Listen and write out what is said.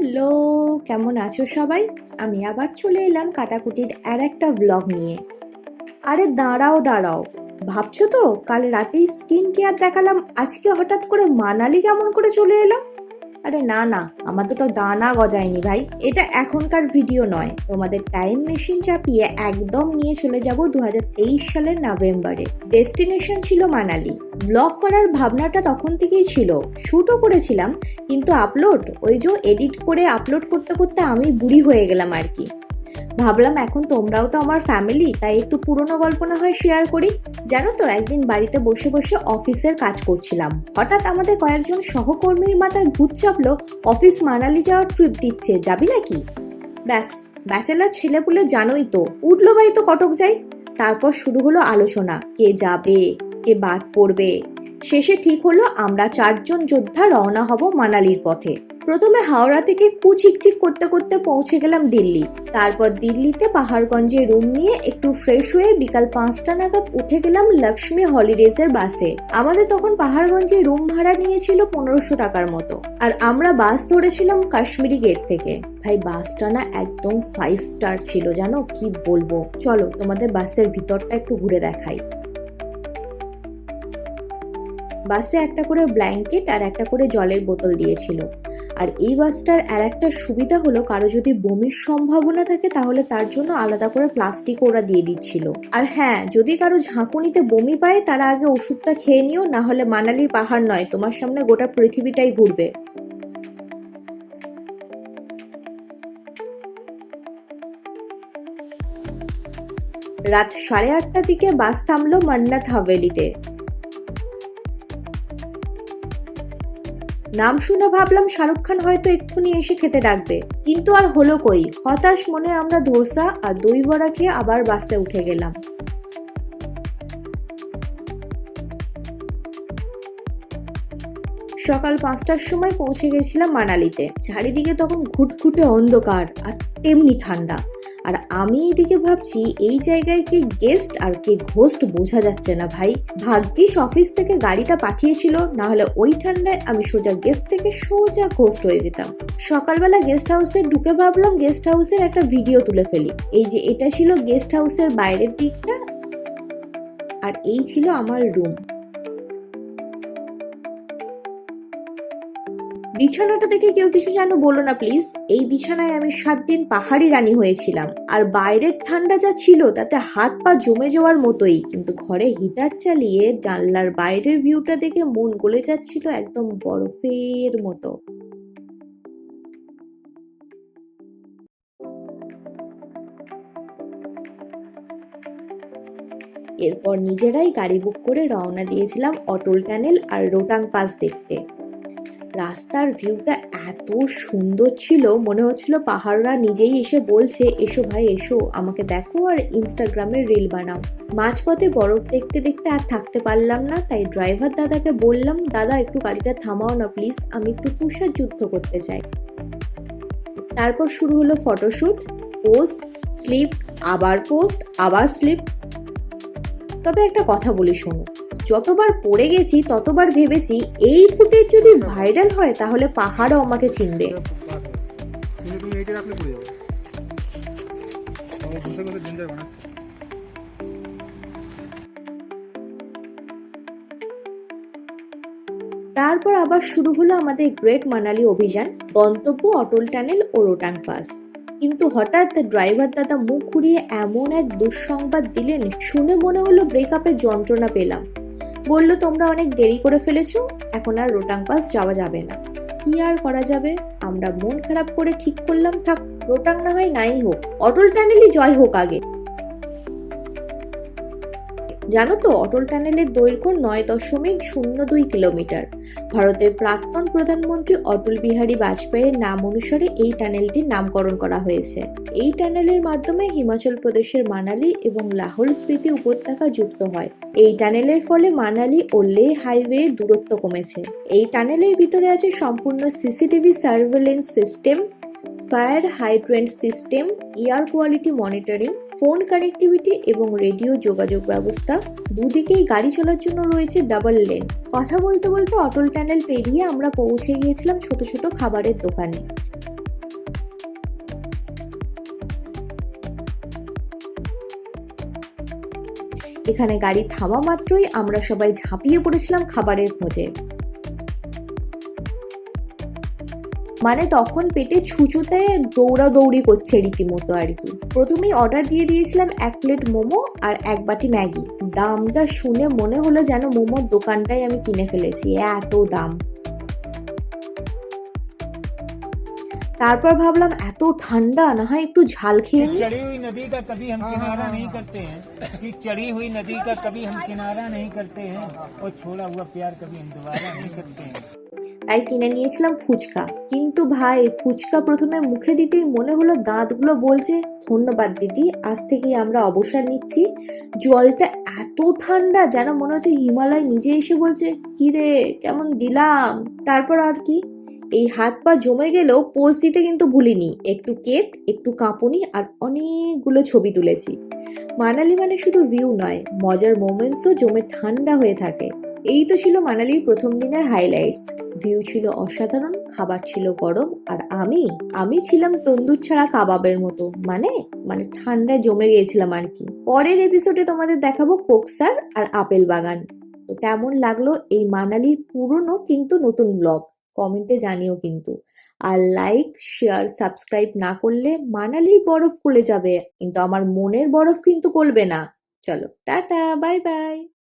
Hello, কেমন আছো সবাই? আমি আবার চলে এলাম কাটাকুটির আর একটা ব্লগ নিয়ে। আরে দাঁড়াও দাঁড়াও। ভাবছ তো, কাল রাতেই স্কিন কেয়ার দেখালাম, আজকে হঠাৎ করে মানালি কেমন করে চলে এলাম? আরে না না আমার তো দানা গজায়নি ভাই। এটা এখনকার ভিডিও নয়। তোমাদের টাইম মেশিন চাপিয়ে একদম নিয়ে চলে যাব দু হাজার তেইশ সালের নভেম্বরে। ডেস্টিনেশন ছিল মানালি। ব্লগ করার ভাবনাটা তখন থেকেই ছিল। শ্যুটও করেছিলাম, কিন্তু আপলোড ওই যে এডিট করে আপলোড করতে করতে আমি বুড়ি হয়ে গেলাম আর কি। ভাবলাম এখন তোমরাও তো আমার ফ্যামিলি তাই একটু পুরনো গল্প না হয় শেয়ার করি। জানো তো, একদিন বাড়িতে বসে বসে অফিসের কাজ করছিলাম। হঠাৎ আমাদের কয়েকজন সহকর্মীর মাথায় ভূত চাপলো, অফিস মানালি যাওয়ার ট্রিপ দিচ্ছে, যাবি নাকি? ব্যাস ব্যাচেলার ছেলেপুলে জানোই তো, উঠল ভাই তো কটক যাই। তারপর শুরু হলো আলোচনা, কে যাবে, কে বাদ পড়বে। শেষে ঠিক হলো, আমরা চারজন যোদ্ধা রওনা হব মানালির পথে। প্রথমে হাওড়া থেকে কুচিকচিক করতে করতে পৌঁছে গেলাম দিল্লি। তারপর দিল্লিতে পাহাড়গঞ্জে রুম নিয়ে একটু ফ্রেশ হয়ে বিকাল পাঁচটা নাগাদ উঠে গেলাম লক্ষ্মী হলিডেজের বাসে আমাদের তখন পাহাড়গঞ্জে রুম ভাড়া নিয়েছিল পনেরোশো টাকার মতো। আর আমরা বাস ধরেছিলাম কাশ্মীরি গেট থেকে। ভাই বাসটা না একদম ফাইভ স্টার ছিল, জানো? কি বলব? চলো তোমাদের বাসের ভিতরটা একটু ঘুরে দেখাই। বাসে একটা করে ব্ল্যাঙ্কেট আর একটা করে জলের বোতল দিয়েছিল। আর এই বাসটার আর একটা সুবিধা হলো, কারও যদি বমির সম্ভাবনা থাকে তাহলে তার জন্য আলাদা করে প্লাস্টিক ওরা দিয়ে দিচ্ছিল। আর হ্যাঁ যদি কারও ঝাঁকুনিতে বমি পায়, তারা আগে ওষুধটা খেয়ে নিও, না হলে মানালির পাহাড় নয়, তোমার সামনে গোটা পৃথিবীটাই ঘুরবে। রাত সাড়ে আটটার দিকে বাস থামলো মান্নাথ হাভেলিতে। নাম শুনে ভাবলাম শাহরুখ খান হয়তো এক্ষুনি এসে খেতে ডাকবে। কিন্তু আর হলো কই? হতাশ মনে আমরা ধোসা আর দই বড়া খেয়ে আবার বাসে উঠে গেলাম। সকাল পাঁচটার সময় পৌঁছে গেছিলাম মানালিতে। চারিদিকে তখন ঘুটঘুটে অন্ধকার আর তেমনি ঠান্ডা। আর আমি এদিকে ভাবছি এই জায়গায় কে গেস্ট আর কে ঘোস্ট বোঝা যাচ্ছে না ভাই। ভাগ্যিস অফিস থেকে গাড়িটা পাঠিয়েছিল না হলে ওই ঠান্ডায় আমি সোজা গেস্ট থেকে সোজা ঘোস্ট হয়ে যেতাম। সকালবেলা গেস্ট হাউসে ঢুকে ভাবলাম গেস্ট হাউসের একটা ভিডিও তুলে ফেলি। এই যে এটা ছিল গেস্ট হাউসের বাইরের দিকটা, আর এই ছিল আমার রুম বিছানাটা দেখে কেউ কিছু যেন বলো না প্লিজ এই বিছানায় আমি সাত দিন পাহাড়ি রানী হয়েছিলাম। আর বাইরের ঠান্ডা যা ছিল, তাতে হাত পা জমে যাওয়ার মতোই। কিন্তু ঘরে হিটার চালিয়ে জানলার বাইরের ভিউটা দেখে মন গলে যাচ্ছিল একদম বরফের মতো। এরপর নিজেরাই গাড়ি বুক করে রওনা দিয়েছিলাম অটল টানেল আর রোটাং পাস দেখতে। রাস্তার ভিউটা এত সুন্দর ছিল, মনে হচ্ছিল পাহাড়রা নিজেই এসে বলছে, এসো ভাই, এসো, আমাকে দেখো আর ইনস্টাগ্রামে রিল বানাও। মাঝপথে বরফ দেখতে দেখতে আর থাকতে পারলাম না, তাই ড্রাইভার দাদাকে বললাম, দাদা, একটু গাড়িটা থামাও না প্লিজ আমি একটু তুষার যুদ্ধ করতে চাই। তারপর শুরু হলো ফটোশ্যুট পোজ স্লিপ আবার পোজ আবার স্লিপ তবে একটা কথা বলি শোনো যতবার পড়ে গেছি, ততবার ভেবেছি এই ফুটেজ যদি ভাইরাল হয়, তাহলে পাহাড়ও আমাকে চিনবে। তারপর আবার শুরু হলো আমাদের গ্রেট মানালি অভিযান, গন্তব্য অটল টানেল ও রোটাং পাস। কিন্তু হঠাৎ ড্রাইভার দাদা মুখ ঘুরিয়ে এমন এক দুঃসংবাদ দিলেন, শুনে মনে হলো ব্রেকআপের যন্ত্রণা পেলাম। বলল, তোমরা অনেক দেরি করে ফেলেছ, এখন আর রোটাং পাস যাওয়া যাবে না। কি আর করা যাবে? আমরা মন খারাপ করে ঠিক করলাম, থাক, রোটাং না হয় নাই হোক, অটল টানেলই জয় হোক আগে। জানো তো, অটল টানেলের দৈর্ঘ্য নয় দশমিক শূন্য দুই কিলোমিটার। ভারতের প্রাক্তন প্রধানমন্ত্রী অটল বিহারী বাজপেয়ীর নাম অনুসারে এই টানেলটির নামকরণ করা হয়েছে। এই টানেলের মাধ্যমে হিমাচল প্রদেশের মানালি এবং লাহোল স্পিতি উপত্যকা যুক্ত হয়। এই টানেলের ফলে মানালি ও লে হাইওয়ে দূরত্ব কমেছে। এই টানেলের ভিতরে আছে সম্পূর্ণ CCTV surveillance system, fire hydrant system, air quality monitoring phone connectivity এবং রেডিও যোগাযোগ ব্যবস্থা। দুদিকেই গাড়ি চলার জন্য রয়েছে ডাবল লেন। কথা বলতে বলতে অটল টানেল পেরিয়ে আমরা পৌঁছে গিয়েছিলাম ছোট ছোট খাবারের দোকানে। এখানে গাড়ি থামা মাত্রই আমরা সবাই ঝাঁপিয়ে পড়েছিলাম খাবারের খোঁজে। মানে তখন পেটে ছুঁচোতে দৌড়াদৌড়ি করছে রীতিমতো আর কি প্রথমেই অর্ডার দিয়ে দিয়েছিলাম এক প্লেট মোমো আর এক বাটি ম্যাগি দামটা শুনে মনে হলো যেন মোমোর দোকানটাই আমি কিনে ফেলেছি এত দাম তারপর ভাবলাম এত ঠান্ডা না হয় একটু ঝাল খেয়ে নিই चढ़ी हुई नदी का कभी हम हाँ, किनारा हाँ, नहीं हाँ। करते हैं कि चढ़ी हुई नदी का कभी हम किनारा नहीं करते हैं और छोड़ा हुआ प्यार कभी हम दोबारा नहीं करते हैं তাই কিনে নিয়েছিলাম ফুচকা। কিন্তু ভাই, ফুচকা প্রথমে মুখে দিতেই মনে হলো দাঁতগুলো বলছে, ধন্যবাদ দিদি, আজ থেকেই আমরা অবসর নিচ্ছি। জলটা এত ঠান্ডা যেন মনে হচ্ছে হিমালয় নিজে এসে বলছে, কি রে, কেমন দিলাম? তারপর আর কি? এই হাত পা জমে গেলেও পোজ দিতে কিন্তু ভুলিনি। একটু কেক একটু কাঁপুনি আর অনেকগুলো ছবি তুলেছি। মানালি মানে শুধু ভিউ নয়, মজার মোমেন্টসও জমে ঠান্ডা হয়ে থাকে। এই তো ছিল মানালির প্রথম দিনের হাইলাইটস ভিউ ছিল অসাধারণ, খাবার ছিল গরম, আর আমি আমি ছিলাম তন্দুর ছাড়া কাবাবের মতো। মানে মানে ঠান্ডায় জমে গিয়েছিলাম আর কি। পরের এপিসোডে তোমাদের দেখাবো কোকসার আর আপেল বাগান। তো কেমন লাগল এই মানালির পুরনো কিন্তু নতুন ব্লগ কমেন্টে জানিও কিন্তু। আর লাইক শেয়ার সাবস্ক্রাইব না করলে মানালির বরফ গলে যাবে। কিন্তু আমার মনের বরফ কিন্তু গলবে না। চলো, টাটা বাই বাই